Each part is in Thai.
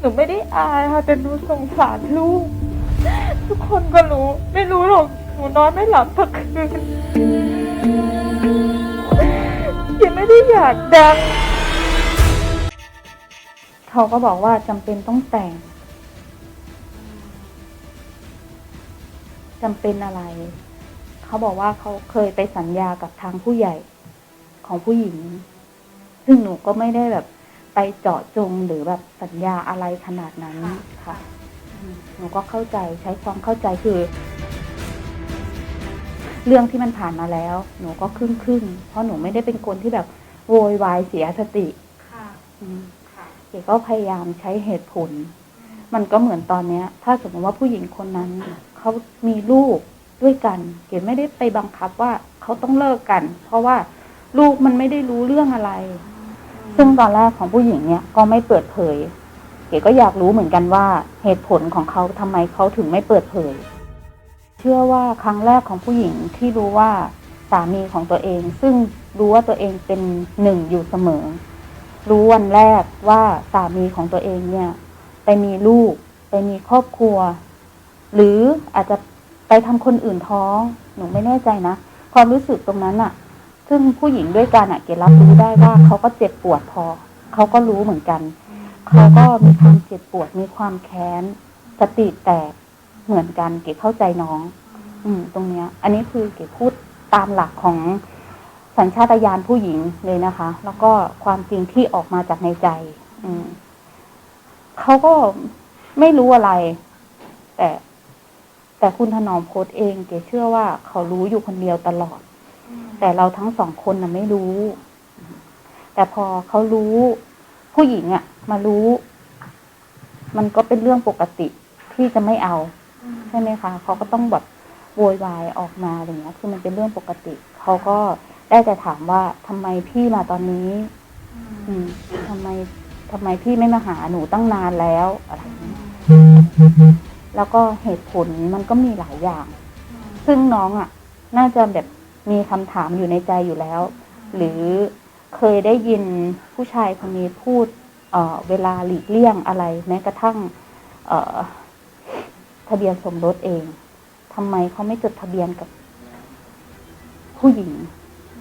หนูไม่ได้อายค่ะแต่หนูสงสารลูก ทุกคนก็รู้ ไม่รู้หรอกหนูนอนไม่หลับทั้งคืนเกไม่ได้อยากดัง เขาก็บอกว่าจำเป็นต้องแต่งจำเป็นอะไร เขาบอกว่าเขาเคยไปสัญญากับทางผู้ใหญ่ของผู้หญิง ซึ่งหนูก็ไม่ได้แบบ ไปเจาะจงหรือแบบสัญญาอะไรขนาดนั้นค่ะอืมหนูก็เข้าใจใช้ความเข้าใจคือ เรื่องที่มันผ่านมาแล้ว หนูก็ครึ่งครึ่งๆเพราะหนูไม่ได้เป็นคนที่แบบโวยวายเสียสติค่ะอืมค่ะเก๋ก็พยายามใช้เหตุผล มันก็เหมือนตอนเนี้ย ถ้าสมมติว่าผู้หญิงคนนั้นเขามีลูกด้วยกัน เก๋ไม่ได้ไปบังคับว่าเขาต้องเลิกกัน เพราะว่าลูกมันไม่ได้รู้เรื่องอะไร ซึ่งตอนแรกของผู้หญิงเนี่ยก็ไม่เปิดเผย เก๋ก็อยากรู้เหมือนกันว่าเหตุผลของเขาทำไมเขาถึงไม่เปิดเผย เชื่อว่าครั้งแรกของผู้หญิงที่รู้ว่าสามีของตัวเอง ซึ่งรู้ว่าตัวเองเป็นหนึ่งอยู่เสมอ รู้วันแรกว่าสามีของตัวเองเนี่ย ไปมีลูก ไปมีครอบครัว หรืออาจจะไปทำคนอื่นท้อง หนูไม่แน่ใจนะ ความรู้สึกตรงนั้นอะ ซึ่งผู้หญิงด้วยกันอะเกดรับรู้ได้ว่าเขาก็เจ็บปวดพอ เขาก็รู้เหมือนกัน เขาก็มีความเจ็บปวดมีความแค้นสติแตกเหมือนกัน เกดเข้าใจน้อง อืม ตรงเนี้ย อันนี้คือเกดพูดตามหลักของสัญชาตญาณผู้หญิงเลยนะคะ แล้วก็ความจริงที่ออกมาจากในใจ อืมเขาก็ไม่รู้อะไร แต่แต่คุณถนอมโพสเอง เกดเชื่อว่าเขารู้อยู่คนเดียวตลอด แต่เราทั้งสองคนน่ะไม่รู้ แต่พอเขารู้ผู้หญิงอะมารู้ มันก็เป็นเรื่องปกติที่จะไม่เอาใช่ไหมคะเขาก็ต้องแบบโวยวายออกมาอะไรเงี้ย คือมันเป็นเรื่องปกติ เขาก็ได้แต่ถามว่าทำไมพี่มาตอนนี้ อืมทำไมทำไมพี่ไม่มาหาหนูตั้งนานแล้วอะไรอย่างนี้แล้วก็เหตุผลมันก็มีหลายอย่าง ซึ่งน้องอะ น่าจะแบบ มีคำถามอยู่ในใจอยู่แล้ว หรือเคยได้ยินผู้ชายคนนี้พูดเเวลาหลีกเลี่ยงอะไร แม้กระทั่งทะเบียนสมรสเองทำไมเขาไม่จดทะเบียนกับ ผู้หญิง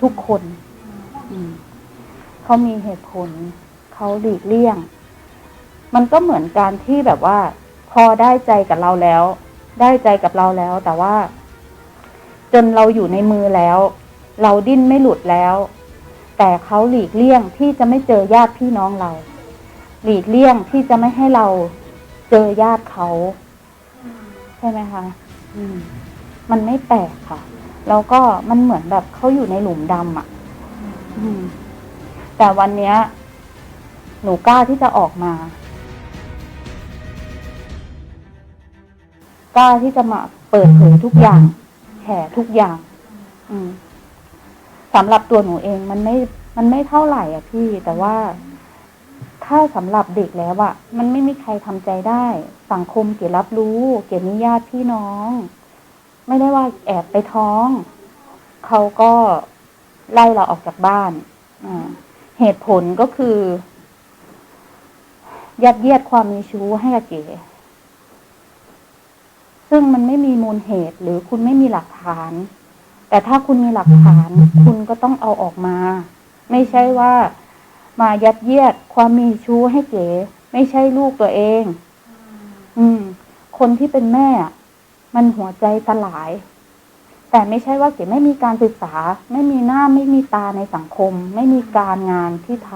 ทุกคน อืมเขามีเหตุผล เขาหลีกเลี่ยง มันก็เหมือนการที่แบบว่า พอได้ใจกับเราแล้ว ได้ใจกับเราแล้ว แต่ว่า จนเราอยู่ในมือแล้ว เราดิ้นไม่หลุดแล้ว แต่เขาหลีกเลี่ยงที่จะไม่เจอญาติพี่น้องเรา หลีกเลี่ยงที่จะไม่ให้เราเจอญาติเขาใช่ไหมคะอืม มันไม่แปลกค่ะ แล้วก็มันเหมือนแบบเขาอยู่ในหลุมดำอะ อืม แต่วันเนี้ย หนูกล้าที่จะออกมา กล้าที่จะมาเปิดเผยทุกอย่าง แฉทุกอย่าง อืมสำหรับตัวหนูเองมันไม่ มันไม่เท่าไหร่อะพี่ แต่ว่าถ้าสำหรับเด็กแล้วอะมันไม่มีใครทำใจได้ สังคมเกียรับรู้ เกียมีญาติพี่น้อง ไม่ได้ว่าแอบไปท้อง เขาก็ไล่เราออกจากบ้านเหตุผลก็คือ ยัดเยียดความมีชู้ให้กับเก๋ ซึ่งมันไม่มีมูลเหตุหรือคุณไม่มีหลักฐาน แต่ถ้าคุณมีหลักฐาน คุณก็ต้องเอาออกมา ไม่ใช่ว่ามายัดเยียดความมีชู้ให้เก๋ ไม่ใช่ลูกตัวเอง อืม คนที่เป็นแม่ มันหัวใจสลาย แต่ไม่ใช่ว่าเก๋ไม่มีการศึกษา ไม่มีหน้าไม่มีตาในสังคม ไม่มีการงานที่ท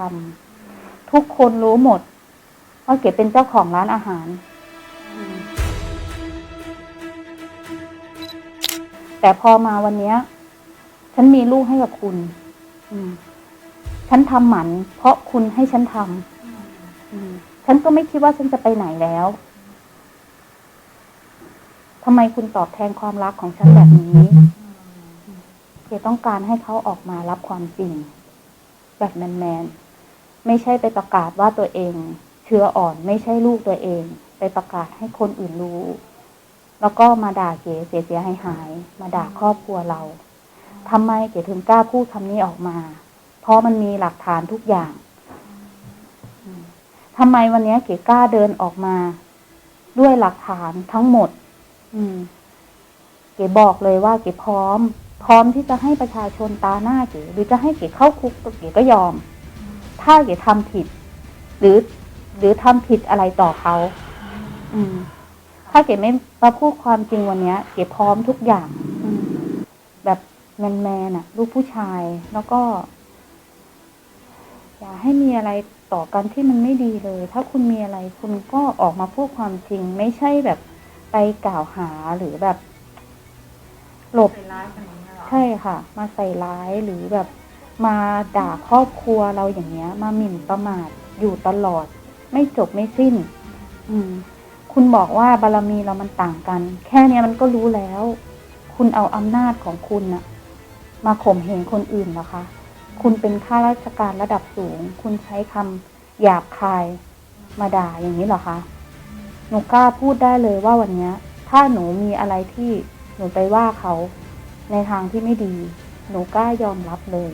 ำทุกคนรู้หมดว่าเก๋เป็นเจ้าของร้านอาหาร แต่พอมาวันเนี้ย ฉันมีลูกให้กับคุณ อืม ฉันทำหมัน เพราะคุณให้ฉันทำอืม ฉันก็ไม่คิดว่าฉันจะไปไหนแล้วทำไมคุณตอบแทนความรักของฉันแบบนี้เกต้องการให้เขาออกมารับความจริง แบบแมนๆ ไม่ใช่ไปประกาศว่าตัวเอง เชื้ออ่อนไม่ใช่ลูกตัวเอง ไปประกาศให้คนอื่นรู้ แล้วก็มาด่าเก๋เสียเสียหายหาย มาด่าครอบครัวเราทำไมเก๋ถึงกล้าพูดคำนี้ออกมา เพราะมันมีหลักฐานทุกอย่างอืมทำไมวันนี้เก๋กล้าเดินออกมา ด้วยหลักฐานทั้งหมด อืม เก๋บอกเลยว่า เก๋พร้อม พร้อมที่จะให้ประชาชนตาหน้าเก๋หรือจะให้เก๋เข้าคุกเก๋ก็ยอม ถ้าเก๋ทำผิด หรือ หรือทำผิดอะไรต่อเขา อืม ถ้าเก๋ไม่มาพูดความจริงวันเนี้ย เก๋พร้อมทุกอย่างแบบแมนแมนอะลูกผู้ชายแล้วก็ อย่าให้มีอะไรต่อกันที่มันไม่ดีเลย ถ้าคุณมีอะไรคุณก็ออกมาพูดความจริง ไม่ใช่แบบไปกล่าวหาหรือแบบ หลบใหใช่ค่ะ มาใส่ร้ายหรือแบบมาด่าครอบครัวเราอย่างเงี้ย มาหมิ่นประมาทอยู่ตลอด ไม่จบไม่สิ้น อืม คุณบอกว่าบารมีเรามันต่างกัน แค่เนี้ยมันก็รู้แล้ว คุณเอาอำนาจของคุณนะมาข่มเหงคนอื่นเหรอคะ คุณเป็นข้าราชการระดับสูง คุณใช้คำหยาบคายมาด่าอย่างนี้เหรอคะ หนูกล้าพูดได้เลยว่าวันเนี้ยถ้าหนูมีอะไรที่หนูไปว่าเขาในทางที่ไม่ดี หนูกล้ายอมรับเลย